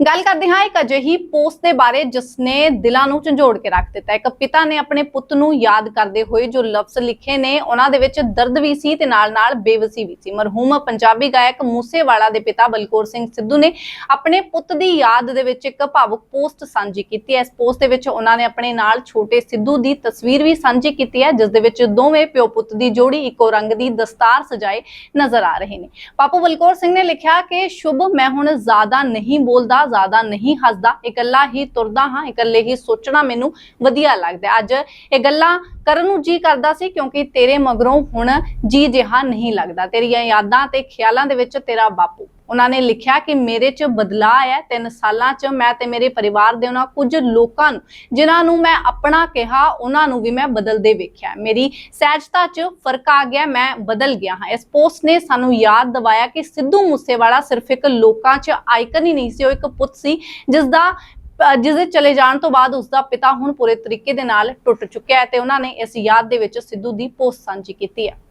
ਗੱਲ ਕਰਦੇ ਹਾਂ ਇੱਕ ਅਜਿਹੀ ਪੋਸਟ ਦੇ ਬਾਰੇ ਜਿਸ ਨੇ ਦਿਲਾਂ ਨੂੰ ਝੰਜੋੜ ਕੇ ਰੱਖ ਦਿੱਤਾ। ਇੱਕ ਪਿਤਾ ਨੇ ਆਪਣੇ ਪੁੱਤ ਨੂੰ ਯਾਦ ਕਰਦੇ ਹੋਏ ਜੋ ਲਫ਼ਜ਼ ਲਿਖੇ ਨੇ, ਉਹਨਾਂ ਦੇ ਵਿੱਚ ਦਰਦ ਵੀ ਸੀ ਤੇ ਨਾਲ-ਨਾਲ ਬੇਵਸੀ ਵੀ ਸੀ। ਮਰਹੂਮ ਪੰਜਾਬੀ ਗਾਇਕ ਮੂਸੇਵਾਲਾ ਦੇ ਪਿਤਾ ਬਲਕੌਰ ਸਿੰਘ ਸਿੱਧੂ ਨੇ ਆਪਣੇ ਪੁੱਤ ਦੀ ਯਾਦ ਦੇ ਵਿੱਚ ਇੱਕ ਭਾਵੁਕ ਪੋਸਟ ਸਾਂਝੀ ਕੀਤੀ ਹੈ। ਇਸ ਪੋਸਟ ਦੇ ਵਿੱਚ ਉਹਨਾਂ ਨੇ ਆਪਣੇ ਨਾਲ ਛੋਟੇ ਸਿੱਧੂ ਦੀ ਤਸਵੀਰ ਵੀ ਸਾਂਝੀ ਕੀਤੀ ਹੈ, ਜਿਸ ਦੇ ਵਿੱਚ ਦੋਵੇਂ ਪਿਓ ਪੁੱਤ ਦੀ ਜੋੜੀ ਇੱਕੋ ਰੰਗ ਦੀ ਦਸਤਾਰ ਸਜਾਏ ਨਜ਼ਰ ਆ ਰਹੇ ਨੇ। ਪਾਪੂ ਬਲਕੌਰ ਸਿੰਘ ਨੇ ਲਿਖਿਆ ਕਿ, ਸ਼ੁਭ, ਮੈਂ ਹੁਣ ਜ਼ਿਆਦਾ ਨਹੀਂ ਬੋਲਦਾ ਜ਼ਿਆਦਾ ਨਹੀਂ ਹੱਸਦਾ, ਇਕੱਲਾ ਹੀ ਤੁਰਦਾ ਹਾਂ, ਇਕੱਲੇ ਹੀ ਸੋਚਣਾ ਮੈਨੂੰ ਵਧੀਆ ਲੱਗਦਾ। ਅੱਜ ਇਹ ਗੱਲਾਂ ਕਰਨ ਨੂੰ ਜੀ ਕਰਦਾ ਸੀ ਕਿਉਂਕਿ ਤੇਰੇ ਮਗਰੋਂ ਹੁਣ ਜੀ ਜਿਹਾ ਨਹੀਂ ਲੱਗਦਾ। ਤੇਰੀਆਂ ਯਾਦਾਂ ਤੇ ਖਿਆਲਾਂ ਦੇ ਵਿੱਚ ਤੇਰਾ ਬਾਪੂ। ਉਹਨਾਂ ਨੇ ਲਿਖਿਆ ਕਿ ਮੇਰੇ 'ਚ ਬਦਲਾਅ ਆਇਆ ਤਿੰਨ ਸਾਲਾਂ 'ਚ ਮੈਂ ਤੇ ਮੇਰੇ ਪਰਿਵਾਰ ਦੇ ਉਹਨਾਂ ਕੁਝ ਲੋਕਾਂ ਨੂੰ, ਜਿਨ੍ਹਾਂ ਨੂੰ ਮੈਂ ਆਪਣਾ ਕਿਹਾ, ਉਹਨਾਂ ਨੂੰ ਵੀ ਮੈਂ ਬਦਲਦੇ ਵੇਖਿਆ। ਮੇਰੀ ਸਹਿਜਤਾ 'ਚ ਫ਼ਰਕ ਆ ਗਿਆ, ਮੈਂ ਬਦਲ ਗਿਆ ਹਾਂ। ਇਸ ਪੋਸਟ ਨੇ ਸਾਨੂੰ ਯਾਦ ਦਿਵਾਇਆ ਕਿ ਸਿੱਧੂ ਮੂਸੇਵਾਲਾ ਸਿਰਫ ਇੱਕ ਲੋਕਾਂ 'ਚ ਆਈਕਨ ਹੀ ਨਹੀਂ ਸੀ, ਉਹ ਇੱਕ ਪੁੱਤ ਸੀ ਜਿਸ ਦਾ ਜਿਸ ਦੇ ਚਲੇ ਜਾਣ ਤੋਂ ਬਾਅਦ ਉਸ ਦਾ ਪਿਤਾ ਹੁਣ ਪੂਰੇ ਤਰੀਕੇ ਦੇ ਨਾਲ ਟੁੱਟ ਚੁੱਕਿਆ ਹੈ ਤੇ ਉਹਨਾਂ ਨੇ ਇਸ ਯਾਦ ਦੇ ਵਿੱਚ ਸਿੱਧੂ ਦੀ ਪੋਸਟ ਸਾਂਝੀ ਕੀਤੀ ਹੈ।